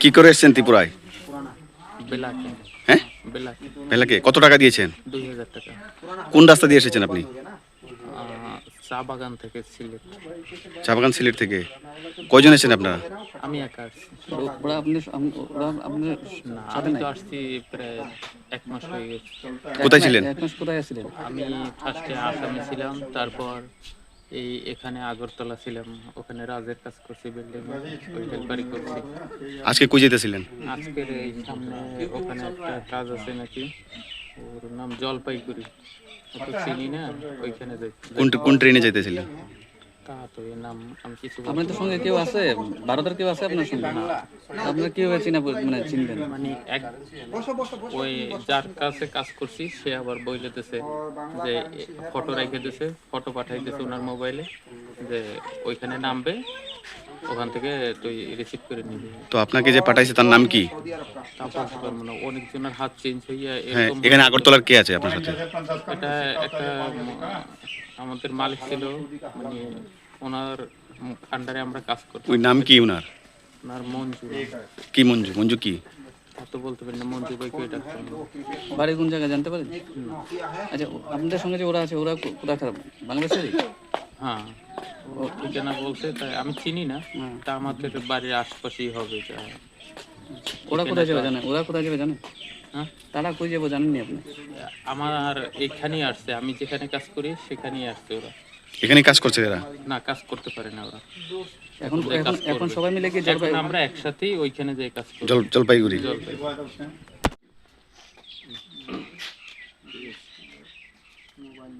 কি করে এসছেন ত্রিপুরায়? বেলাকে হ্যাঁ? বেলাকে। বেলাকে কত টাকা দিয়েছেন? দুই হাজার টাকা। কোন রাস্তা দিয়ে এসেছেন আপনি? চা বাগান থেকে সিলেট। চা বাগান সিলেট থেকে। কয়জন এসেছেন আপনারা? আমি একা আসছি ওরা আপনি ওরা আপনার না আমি তো আসছি প্রায় এক মাস হয়ে গেছে। কোথায় ছিলেন? এক মাস কোথায় ছিলেন আমি ফার্স্টে আসামে ছিলাম তারপর এই এখানে আগরতলা ছিলাম। ওখানে রাজের কাজ করছি বিল্ডিং হেল্পারি করছি। আজকে কই যেতেছিলেন? আজকের এই সামনে ওখানে একটা কাজ আছে নাকি ওর নাম জলপাইগুড়ি। অত চিনি না? ওইখানে যাই কোন কোন ট্রেনে যেতেছিলেন তা তো এর নাম আমি কিছু আপনার তো সঙ্গে কেউ আছে? ভারতের কেউ আছে আপনার সঙ্গে? আপনার কেউ চিনা মানে চিনবেন? মানে এক ওই যার কাছে কাজ করছি সে আবার বইলেতেছে যে ফটো রেখে দিছে ফটো পাঠাই দিছে ওনার মোবাইলে যে ওইখানে নামবে। ওখান থেকে তুই রিসিভ করে নিবি। তো আপনাকে যে পাঠাইছে তার নাম কি? তা বলতে পারব না অনেকজনের হাত চেঞ্জ হইয়া হ্যাঁ এরকম এখানে আগরতলার কে আছে আপনার সাথে? এটা একটা উম, আমাদের মালিক ছিল মানে ওনার আন্ডারে আমরা কাজ করতাম। ওই নাম কি ওনার? ওনার মঞ্জু। কি মঞ্জু? মঞ্জু কি? তা তো বলতে পারি না মঞ্জু ভাইকে ডাকতাম বাড়ি কোন জায়গায় জানতে পারেন? আচ্ছা ও- আপনাদের সঙ্গে যে ওরা আছে ওরা কো- কোথাকার বাংলাদেশেরই? হ্যাঁ। ও ঠিকানা বলতে তাই আমি চিনি না। হুম। তা আমাদের বাড়ির আশপাশেই হবে যা। ওরা কোথায় যাবে জানেন ওরা কোথায় যাবে জানেন হ্যাঁ? তারা কই যাব জানেননি আপনি? আমার এইখানেই আসছে আমি যেখানে কাজ করি সেখানেই আসছে ওরা। এখানে কাজ করছে এরা না কাজ করতে পারে না ওরা। এখন এখন এখন সবাই মিলে কি জলপাই আমরা একসাথেই ওইখানে যে কাজ করি। জল জলপাইগুড়ি। জলপাই